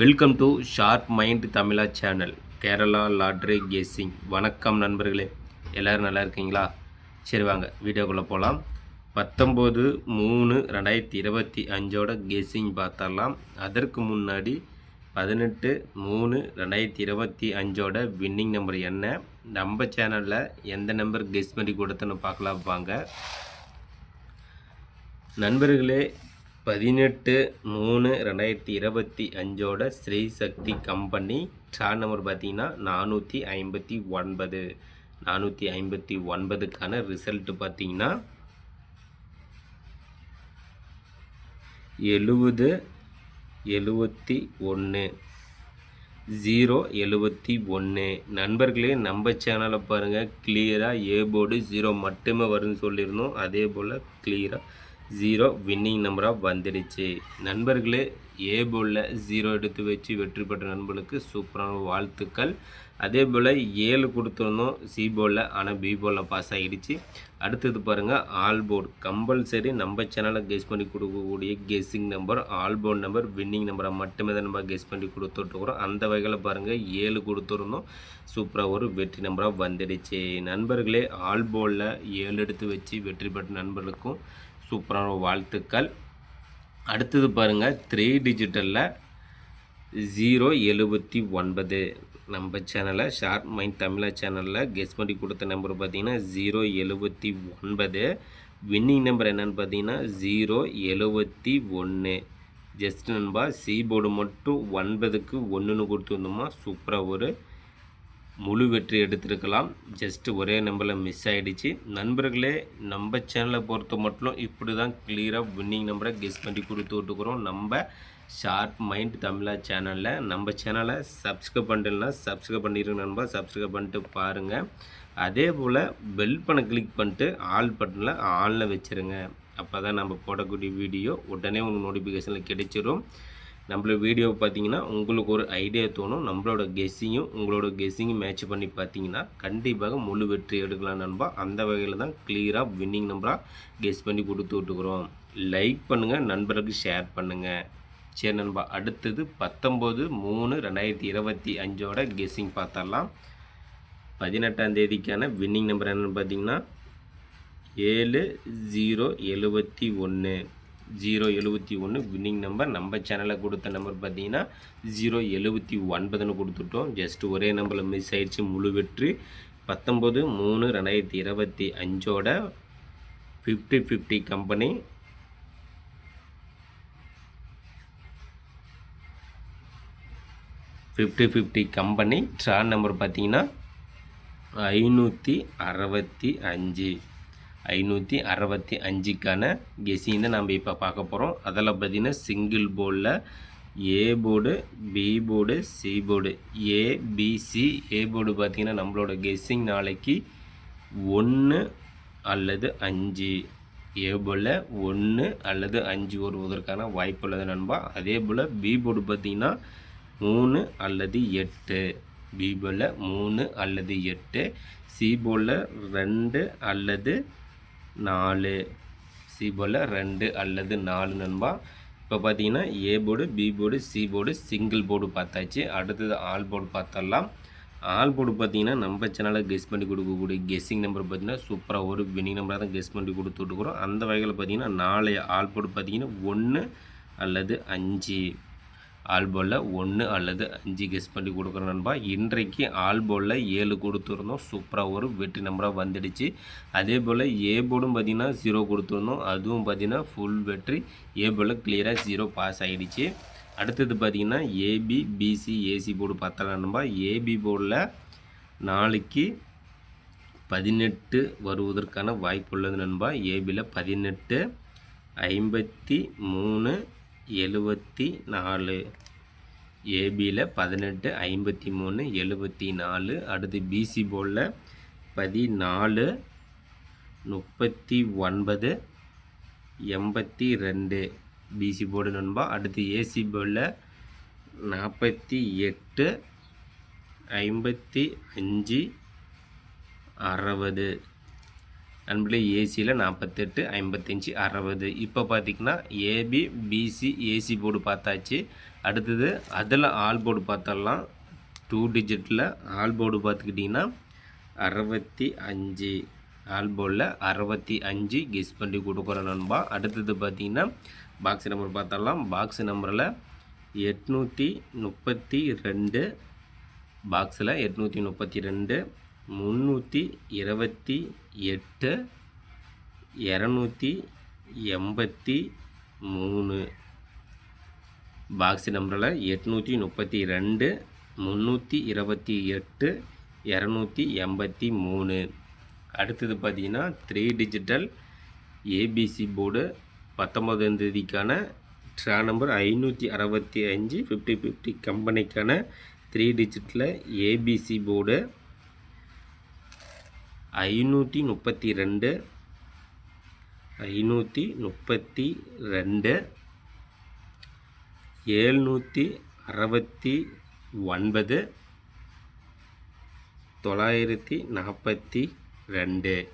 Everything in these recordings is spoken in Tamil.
Welcome to sharp mind Tamizha channel Kerala lottery guessing வணக்கம் நண்பர்களே. எல்லோரும் நல்லா இருக்கீங்களா? சரி வாங்க வீடியோக்குள்ளே போகலாம் பத்தொம்போது மூணு ரெண்டாயிரத்தி இருபத்தி அஞ்சோட கெஸ்ஸிங் பார்த்தரலாம் அதற்கு முன்னாடி பதினெட்டு மூணு ரெண்டாயிரத்தி இருபத்தி அஞ்சோட வின்னிங் நம்பர் என்ன? நம்ம சேனலில் எந்த நம்பர் கெஸ் பண்ணி கொடுத்துன்னு பார்க்கலாம் வாங்க. நண்பர்களே பதினெட்டு மூணு ரெண்டாயிரத்தி இருபத்தி அஞ்சோட Sri Sakthi company star number பார்த்தீங்கன்னா நானூற்றி ஐம்பத்தி ஒன்பது. நானூற்றி ஐம்பத்தி ஒன்பதுக்கான ரிசல்ட்டு பார்த்தீங்கன்னா எழுபது எழுபத்தி ஒன்று ஜீரோ எழுபத்தி ஒன்று. நண்பர்களே நம்ம சேனலை பாருங்கள் கிளியராக ஏ போர்டு ஜீரோ மட்டுமே வரும்னு சொல்லியிருந்தோம். அதே போல் கிளியராக ஜீரோ வின்னிங் நம்பராக வந்துடுச்சு. நண்பர்களே ஏ போலில் ஜீரோ எடுத்து வச்சு வெற்றி பெற்ற நண்பர்களுக்கு சூப்பரான வாழ்த்துக்கள். அதே போல் ஏழு கொடுத்துருந்தோம் சி போலில் ஆனால் பி போலில் பாஸ் ஆகிடுச்சு அடுத்தது பாருங்கள் ஆல் போர்டு கம்பல்சரி நம்ம சேனலை கெஸ் பண்ணி கொடுக்கக்கூடிய guessing number all board number winning நம்பரை மட்டுமே தான் நம்ம கெஸ் பண்ணி கொடுத்துட்ருக்குறோம் அந்த வகையில் பாருங்கள் ஏழு கொடுத்துருந்தோம் சூப்பராக ஒரு வெற்றி நம்பராக வந்துடுச்சு. நண்பர்களே ஆல் போலில் ஏழு எடுத்து வச்சு வெற்றி பெற்ற நண்பர்களுக்கும் சூப்பரான வாழ்த்துக்கள். அடுத்தது பாருங்கள் த்ரீ டிஜிட்டலில் ஜீரோ எழுபத்தி ஒன்பது. நம்ம சேனலில் ஷார்ட் மைண்ட் தமிழா சேனலில் கெஸ் பண்ணி கொடுத்த நம்பர் பார்த்தீங்கன்னா ஜீரோ எழுபத்தி ஒன்பது. வின்னிங் நம்பர் என்னென்னு பார்த்தீங்கன்னா ஜீரோ எழுபத்தி ஒன்று. ஜஸ்ட் நண்பா சி போர்டு மட்டும் ஒன்பதுக்கு ஒன்றுன்னு கொடுத்துருந்தோமா சூப்பராக ஒரு முழு வெற்றி எடுத்திருக்கலாம். ஜஸ்ட்டு ஒரே நம்பரில் மிஸ் ஆகிடுச்சு நண்பர்களே நம்ம சேனலை பொறுத்த மட்டும் இப்படி தான் கிளியராக வின்னிங் நம்பரை கெஸ் பண்ணி கொடுத்து விட்டுக்கிறோம். நம்ம ஷார்ப் மைண்ட் தமிழா சேனலில் நம்ம சேனலை சப்ஸ்கிரைப் பண்ணிட்டுனா சப்ஸ்கிரைப் பண்ணிடுங்க நண்பா. சப்ஸ்கிரைப் பண்ணிட்டு பாருங்கள் அதே போல் பெல் பண்ண கிளிக் பண்ணிட்டு ஆல் பட்டனில் ஆனில் வச்சுருங்க. அப்போ தான் நம்ம போடக்கூடிய வீடியோ உடனே உங்களுக்கு நோட்டிஃபிகேஷனில் கிடைச்சிரும். நம்மளோட வீடியோ பார்த்தீங்கன்னா உங்களுக்கு ஒரு ஐடியா தோணும். நம்மளோட கெஸ்ஸிங்கும் உங்களோட கெஸ்ஸிங்கும் மேட்ச் பண்ணி பார்த்தீங்கன்னா கண்டிப்பாக முழு வெற்றி எடுக்கலாம் நண்பா. அந்த வகையில் தான் கிளியராக வின்னிங் நம்பராக கெஸ் பண்ணி கொடுத்து விட்டுக்கிறோம். லைக் பண்ணுங்கள் நண்பர்களுக்கு ஷேர் பண்ணுங்கள் சரி நண்பா அடுத்தது பத்தொம்போது மூணு ரெண்டாயிரத்தி இருபத்தி அஞ்சோட கெஸ்ஸிங் பார்த்தரலாம் பதினெட்டாம் தேதிக்கான வின்னிங் நம்பர் என்னென்னு பார்த்தீங்கன்னா ஏழு ஜீரோ எழுபத்தி ஒன்று ஜீரோ எழுபத்தி ஒன்று வின்னிங் நம்பர் நம்ம சேனலில் கொடுத்த நம்பர் பார்த்தீங்கன்னா ஜீரோ எழுபத்தி ஒன்பதுன்னு கொடுத்துட்டோம். ஜஸ்ட் ஒரே நம்பரில் மிஸ் ஆயிடுச்சு. முழு வெற்றி பத்தொம்பது மூணு ரெண்டாயிரத்தி இருபத்தி அஞ்சோட fifty fifty company fifty fifty company draw number பார்த்தீங்கன்னா ஐநூற்றி அறுபத்தி அஞ்சு. ஐநூற்றி அறுபத்தி அஞ்சுக்கான கெஸிங் தான் நம்ம இப்போ பார்க்க போகிறோம் அதில் பார்த்தீங்கன்னா சிங்கிள் போர்டில் A board B board C board ABC A board பார்த்திங்கன்னா நம்மளோட கெஸ்ஸிங் நாளைக்கு ஒன்று அல்லது அஞ்சு. ஏ போர்டில் ஒன்று அல்லது அஞ்சு வருவதற்கான வாய்ப்பு உள்ளது நண்பா. அதே போல் பி போர்டு பார்த்திங்கன்னா மூணு அல்லது எட்டு. பி போர்டில் மூணு அல்லது எட்டு. சி போர்டில் ரெண்டு அல்லது நாலு. சி போர்டில் ரெண்டு அல்லது நாலு நண்பா. இப்போ பார்த்தீங்கன்னா A board B board C board single board பார்த்தாச்சு. அடுத்தது ஆல் போர்டு பார்த்தரலாம் ஆல் போர்டு பார்த்தீங்கன்னா நம்ம சேனலில் கெஸ் பண்ணி கொடுக்கக்கூடிய கெஸ்ஸிங் நம்பர் பார்த்தீங்கன்னா சூப்பராக ஒரு வினிங் நம்பராக தான் கெஸ் பண்ணி கொடுத்துட்டுருக்குறோம் அந்த வகையில் பார்த்தீங்கன்னா நாளைய ஆல் போர்டு பார்த்தீங்கன்னா ஒன்று அல்லது அஞ்சு. ஆல்போலில் ஒன்று அல்லது அஞ்சு கெஸ் பண்ணி கொடுக்குறோம் நண்பா. இன்றைக்கு ஆல்போலில் ஏழு கொடுத்துருந்தோம். சூப்பராக ஒரு வெற்றி நம்பராக வந்துடுச்சு. அதே போல் ஏ போர்டும் பார்த்திங்கன்னா ஜீரோ கொடுத்துருந்தோம். அதுவும் பார்த்திங்கன்னா ஃபுல் வெற்றி. ஏ போர்டில் கிளியராக ஜீரோ பாஸ் ஆகிடுச்சு அடுத்தது பார்த்திங்கன்னா ஏபி பிசி ஏசி போர்டு பார்த்தலாம் நண்பா. ஏபி போர்டில் நாளைக்கு பதினெட்டு வருவதற்கான வாய்ப்பு உள்ளது நண்பா. ஏபியில் பதினெட்டு ஐம்பத்தி மூணு எழுபத்தி நாலு ஏபியில் பதினெட்டு ஐம்பத்தி மூணு எழுபத்தி நாலு அடுத்து பிசி போலில் பதினாலு முப்பத்தி ஒன்பது எண்பத்தி ரெண்டு பிசி போர்டு நண்பா அடுத்து ஏசி போலில் நாற்பத்தி எட்டு ஐம்பத்தி அஞ்சு அறுபது. நண்பர்களே ஏசியில் நாற்பத்தெட்டு ஐம்பத்தஞ்சு அறுபது. இப்போ பார்த்திங்கன்னா ஏபி பிசி ஏசி போர்டு பார்த்தாச்சு. அடுத்தது அதில் ஆல் போர்டு பார்த்தரலாம் டூ டிஜிட்டில் ஆல் போர்டு பார்த்துக்கிட்டிங்கன்னா அறுபத்தி அஞ்சு. ஆல் போர்டில் அறுபத்தி அஞ்சு கெஸ் பண்ணி கொடுக்குறோம் நண்பா. அடுத்தது பார்த்தீங்கன்னா பாக்ஸ் நம்பர் பார்த்தாலாம் பாக்ஸ் நம்பரில் எட்நூற்றி முப்பத்தி ரெண்டு. பாக்ஸில் எட்நூற்றி முப்பத்தி ரெண்டு. முந்நூற்றி இருபத்தி எட்டு இரநூத்தி எண்பத்தி மூணு. பாக்ஸ் நம்பரில் எட்நூற்றி முப்பத்தி ரெண்டு முந்நூற்றி இருபத்தி எட்டு இரநூத்தி எண்பத்தி மூணு. அடுத்தது பார்த்திங்கன்னா த்ரீ டிஜிட்டல் ஏபிசி போர்டு பத்தொம்பதாம் தேதிக்கான ட்ரா நம்பர் ஐநூற்றி அறுபத்தி அஞ்சு ஃபிஃப்டி ஃபிஃப்டி கம்பெனிக்கான த்ரீ டிஜிட்டில் ஏபிசி போர்டு ஐநூற்றி முப்பத்தி ரெண்டு ஐநூற்றி முப்பத்தி ரெண்டு ஏழ்நூற்றி அறுபத்தி ஒன்பது தொள்ளாயிரத்தி நாற்பத்தி ரெண்டு.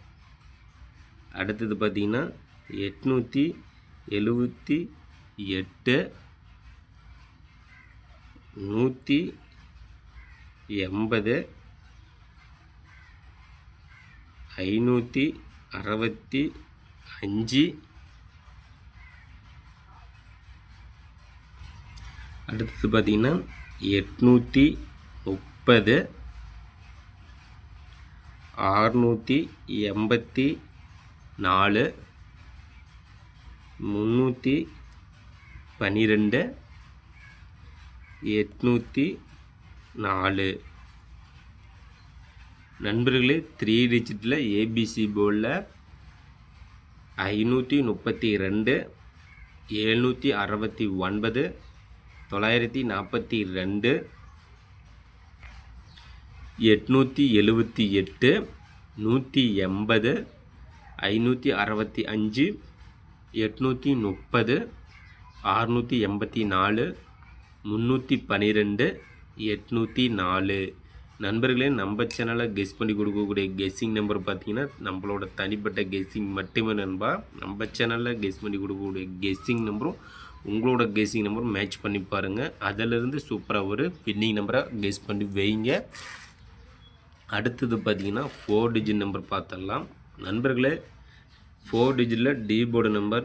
அடுத்தது பார்த்திங்கன்னா எட்நூற்றி எழுபத்தி எட்டு நூற்றி எண்பது ஐநூற்றி அறுபத்தி அஞ்சு. அடுத்தது பார்த்திங்கன்னா எட்நூற்றி முப்பது. ஆறுநூற்றி எண்பத்தி நாலு. முந்நூற்றி பன்னிரெண்டு எட்நூற்றி நாலு. நண்பர்களே த்ரீ டிஜிட்டில் ஏபிசி போர்டில் ஐநூற்றி முப்பத்தி ரெண்டு எழுநூற்றி அறுபத்தி ஒன்பது தொள்ளாயிரத்தி நாற்பத்தி ரெண்டு எட்நூற்றி எழுபத்தி எட்டு நூற்றி எண்பது ஐநூற்றி அறுபத்தி அஞ்சு எட்நூற்றி முப்பது ஆறுநூற்றி எண்பத்தி நாலு முந்நூற்றி பன்னிரெண்டு எட்நூற்றி நாலு. நண்பர்களே நம்ம சேனலை கெஸ் பண்ணி கொடுக்கக்கூடிய கெஸ்ஸிங் நம்பர் பார்த்தீங்கன்னா நம்மளோட தனிப்பட்ட கெஸ்ஸிங் மட்டுமே நண்பா. நம்ம சேனலில் கெஸ் பண்ணி கொடுக்கக்கூடிய கெஸ்ஸிங் நம்பரும் உங்களோட கெஸ்ஸிங் நம்பரும் மேட்ச் பண்ணி பாருங்கள் அதிலிருந்து சூப்பராக ஒரு வின்னிங் நம்பரை கெஸ் பண்ணி வைங்க. அடுத்தது பார்த்தீங்கன்னா ஃபோர் டிஜிட் நம்பர் பார்த்துடலாம். நண்பர்களே four digital D board number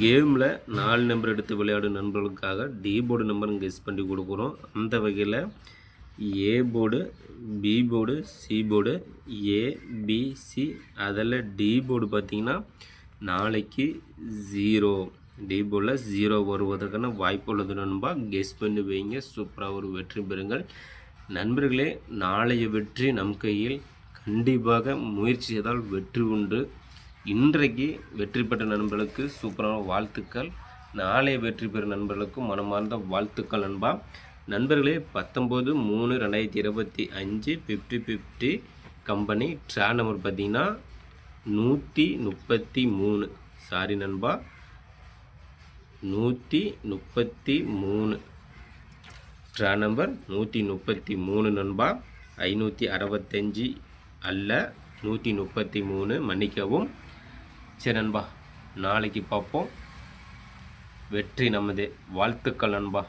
கேமில் நாலு நம்பர் எடுத்து விளையாடும் நண்பர்களுக்காக டி போர்டு நம்பர் கெஸ் பண்ணி கொடுக்குறோம். அந்த வகையில் A board B board C board ABC அதில் டி போர்டு பார்த்திங்கன்னா நாளைக்கு ஜீரோ டி போர்டில் ஜீரோ வருவதற்கான வாய்ப்பு உள்ளது நண்பா. கெஸ் பண்ணி வைங்க. சூப்பராக ஒரு வெற்றி பெறுங்கள். நண்பர்களே நாளைய வெற்றி நம் கையில் கண்டிப்பாக முயற்சி செய்தால் வெற்றி உண்டு. இன்றைக்கு வெற்றி பெற்ற நண்பர்களுக்கு சூப்பரான வாழ்த்துக்கள். நாளைய வெற்றி பெறும் நண்பர்களுக்கும் மனமார்ந்த வாழ்த்துக்கள் நண்பா. நண்பர்களே பத்தொம்போது மூணு ரெண்டாயிரத்தி இருபத்தி அஞ்சு fifty fifty company draw number பார்த்தீங்கன்னா நூற்றி முப்பத்தி மூணு. சாரி நண்பா. நூற்றி முப்பத்தி மூணு. ட்ரா நம்பர் நூற்றி முப்பத்தி மூணு நண்பா. ஐநூற்றி அறுபத்தஞ்சி அல்ல நூற்றி முப்பத்தி மூணு மன்னிக்கவும். சரி நண்பா நாளைக்கு பார்ப்போம். வெற்றி நமது வாழ்த்துக்கள் நண்பா.